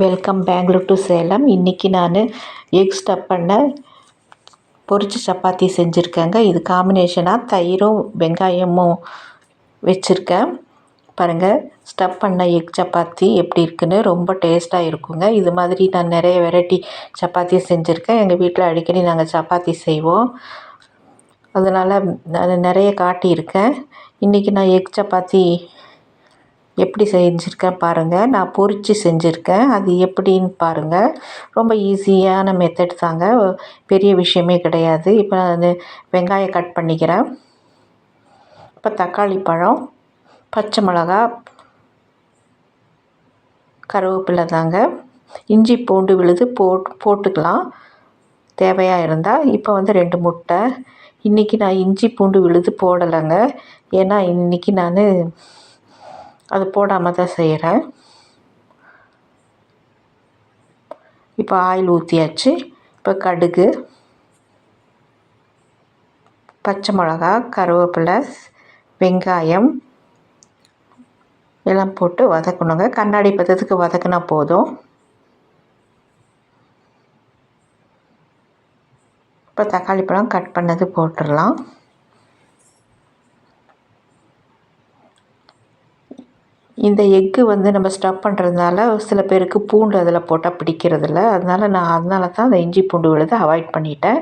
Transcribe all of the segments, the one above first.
Welcome Bangalore to Salem இன்றைக்கி நான் egg stub பண்ண பொரிச்சு சப்பாத்தி செஞ்சுருக்கேங்க. இது காம்பினேஷனாக தயிரும் வெங்காயமும் வச்சுருக்கேன். பாருங்கள் ஸ்டப் பண்ண எக் சப்பாத்தி எப்படி இருக்குன்னு ரொம்ப டேஸ்ட்டாக இருக்குங்க. இது மாதிரி நான் நிறைய வெரைட்டி சப்பாத்தி செஞ்சுருக்கேன். எங்கள் வீட்டில் அடிக்கடி நாங்கள் சப்பாத்தி செய்வோம். அதனால் நான் நிறைய காட்டியிருக்கேன். இன்றைக்கி நான் எக் சப்பாத்தி எப்படி செஞ்சுருக்கேன் பாருங்கள் நான் பொரித்து செஞ்சுருக்கேன். அது எப்படின்னு பாருங்கள் ரொம்ப ஈஸியான மெத்தட் தாங்க. பெரிய விஷயமே கிடையாது. இப்போ நான் வெங்காயம் கட் பண்ணிக்கிறேன். இப்போ தக்காளி பழம் பச்சை மிளகா கருவேப்பிலை தாங்க. இஞ்சி பூண்டு விழுது போட் போட்டுக்கலாம். தேவையாக இருந்தால் இப்போ வந்து ரெண்டு முட்டை. இன்றைக்கி நான் இஞ்சி பூண்டு விழுது போடலைங்க. ஏன்னா இன்றைக்கி நான் அது போடாமல் தான் செய்கிறேன் இப்போ ஆயில் ஊற்றியாச்சு இப்போ கடுகு பச்சை மிளகா கருவேப்பிலை வெங்காயம் எல்லாம் போட்டு வதக்கணுங்க. கண்ணாடி பதத்துக்கு வதக்கினா போதும். இப்போ தக்காளி பழம் கட் பண்ணது போட்டுடலாம். இந்த எக்கு வந்து நம்ம ஸ்டப் பண்ணுறதுனால சில பேருக்கு பூண்டு அதில் போட்டால் பிடிக்கிறதில்ல. அதனால நான் அதனால தான் அந்த இஞ்சி பூண்டு விழுதை அவாய்ட் பண்ணிட்டேன்.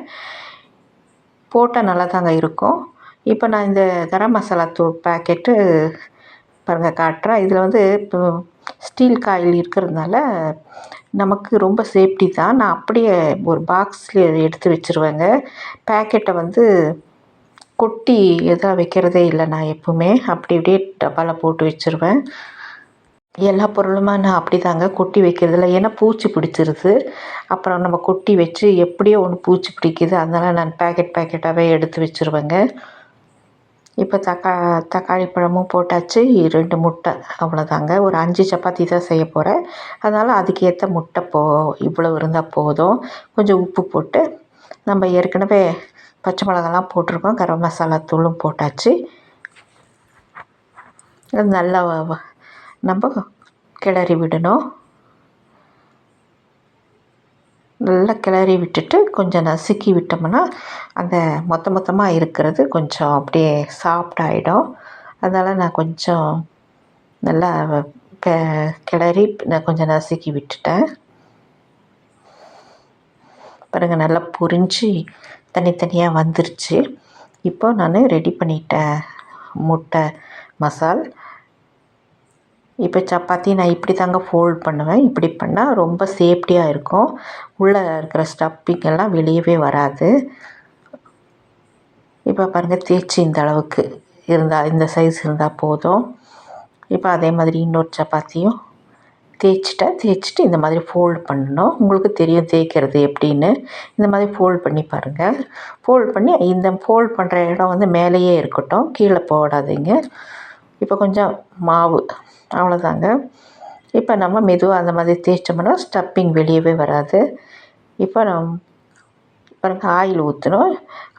போட்டால் நல்லா தாங்க இருக்கும். இப்போ நான் இந்த கரம் மசாலா தூள் பேக்கெட்டு பாருங்கள் காட்டுறேன். இதில் வந்து இப்போ ஸ்டீல் காயில் இருக்கிறதுனால நமக்கு ரொம்ப சேஃப்டி தான். நான் அப்படியே ஒரு பாக்ஸில் எடுத்து வச்சுருவேங்க. பேக்கெட்டை வந்து கொட்டி எதாக வைக்கிறதே இல்லை. நான் எப்போவுமே அப்படி அப்படியே டப்பாவில் போட்டு வச்சுருவேன். எல்லா பொருளுமே நான் அப்படி தாங்க கொட்டி வைக்கிறதில்ல ஏன்னா பூச்சி பிடிச்சிருது. அப்புறம் நம்ம கொட்டி வச்சு எப்படியோ ஒன்று பூச்சி பிடிக்குது. அதனால் நான் பேக்கெட் பேக்கெட்டாகவே எடுத்து வச்சுருவேங்க. இப்போ தக்கா தக்காளி பழமும் போட்டாச்சு. ரெண்டு முட்டை அவ்வளோதாங்க ஒரு அஞ்சு சப்பாத்தி தான் செய்ய போகிறேன் அதனால் அதுக்கேற்ற முட்டை போ இவ்வளோ இருந்தால் போதும். கொஞ்சம் உப்பு போட்டு நம்ம ஏற்கனவே பச்சை மிளகாலாம் போட்டிருக்கோம் கரம் மசாலா தூளும் போட்டாச்சு. நல்லா நம்ம கிளறி விடணும். நல்லா கிளறி விட்டுட்டு கொஞ்சம் நசுக்கி விட்டோம்னா அந்த மொத்த மொத்தமாக இருக்கிறது கொஞ்சம் அப்படியே சாஃப்ட் ஆகிடும் அதனால் நான் கொஞ்சம் நல்லா கிளறி நான் கொஞ்சம் நசுக்கி விட்டுட்டேன். பாருங்கள் நல்லா பொரிஞ்சு தனித்தனியாக வந்துருச்சு. இப்போ நான் ரெடி பண்ணிட்டேன் முட்டை மசால். இப்போ சப்பாத்தி நான் இப்படி தாங்க ஃபோல்ட் பண்ணுவேன். இப்படி பண்ணால் ரொம்ப சேஃப்டியாக இருக்கும். உள்ளே இருக்கிற ஸ்டப்பிங் எல்லாம் வெளியவே வராது. இப்போ பாருங்கள் தேய்ச்சி இந்த அளவுக்கு இருந்தால் இந்த சைஸ் இருந்தால் போதும். இப்போ அதே மாதிரி இன்னொரு சப்பாத்தியும் தேய்ச்சிட்டேன் தேய்ச்சிட்டு இந்த மாதிரி ஃபோல்டு பண்ணணும். உங்களுக்கு தெரியும் தேய்க்கிறது எப்படின்னு. இந்த மாதிரி ஃபோல்ட் பண்ணி பாருங்கள் ஃபோல்ட் பண்ணி இந்த ஃபோல்ட் பண்ணுற இடம் வந்து மேலேயே இருக்கட்டும். கீழே போடாதீங்க. இப்போ கொஞ்சம் மாவு அவ்வளோதாங்க. இப்போ நம்ம மெதுவாக அந்த மாதிரி தேய்ச்சோம்னா ஸ்டப்பிங் வெளியவே வராது. இப்போ நம் பாருங்க ஆயில் ஊற்றணும்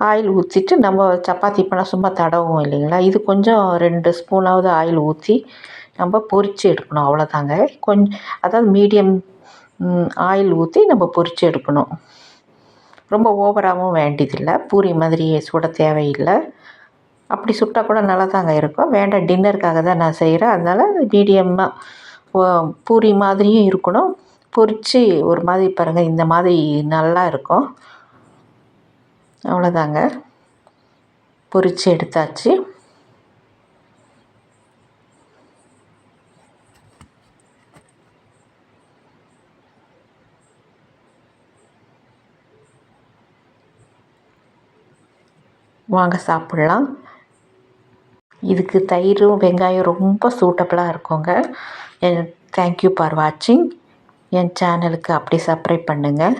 ஆயில் ஊற்றிட்டு நம்ம சப்பாத்தி பண்ணால் சும்மா தடவும் இல்லைங்களா? இது கொஞ்சம் ரெண்டு ஸ்பூனாவது ஆயில் ஊற்றி நம்ம பொரித்து எடுக்கணும் அவ்வளோதாங்க கொஞ்சம் அதாவது மீடியம் ஆயில் ஊற்றி நம்ம பொரித்து எடுக்கணும். ரொம்ப ஓவராகவும் வேண்டியதில்லை. பூரி மாதிரி சுட தேவையில்லை. அப்படி சுட்டால் கூட நல்லா தாங்க இருக்கும். வேண்டாம் டின்னருக்காக தான் நான் செய்கிறேன் அதனால் மீடியமாக பூரி மாதிரியும் இருக்கணும். பொரித்து ஒரு மாதிரி பாருங்கள் இந்த மாதிரி நல்லா இருக்கும். அவ்வளோதாங்க பொரித்து எடுத்தாச்சு. வாங்க சாப்பிட்லாம். இதுக்கு தயிரும் வெங்காயம் ரொம்ப சூட்டபுளாக இருக்குங்க. தேங்க்யூ ஃபார் வாட்சிங் என் சேனலுக்கு அப்படி சப்ஸ்கிரைப் பண்ணுங்கள்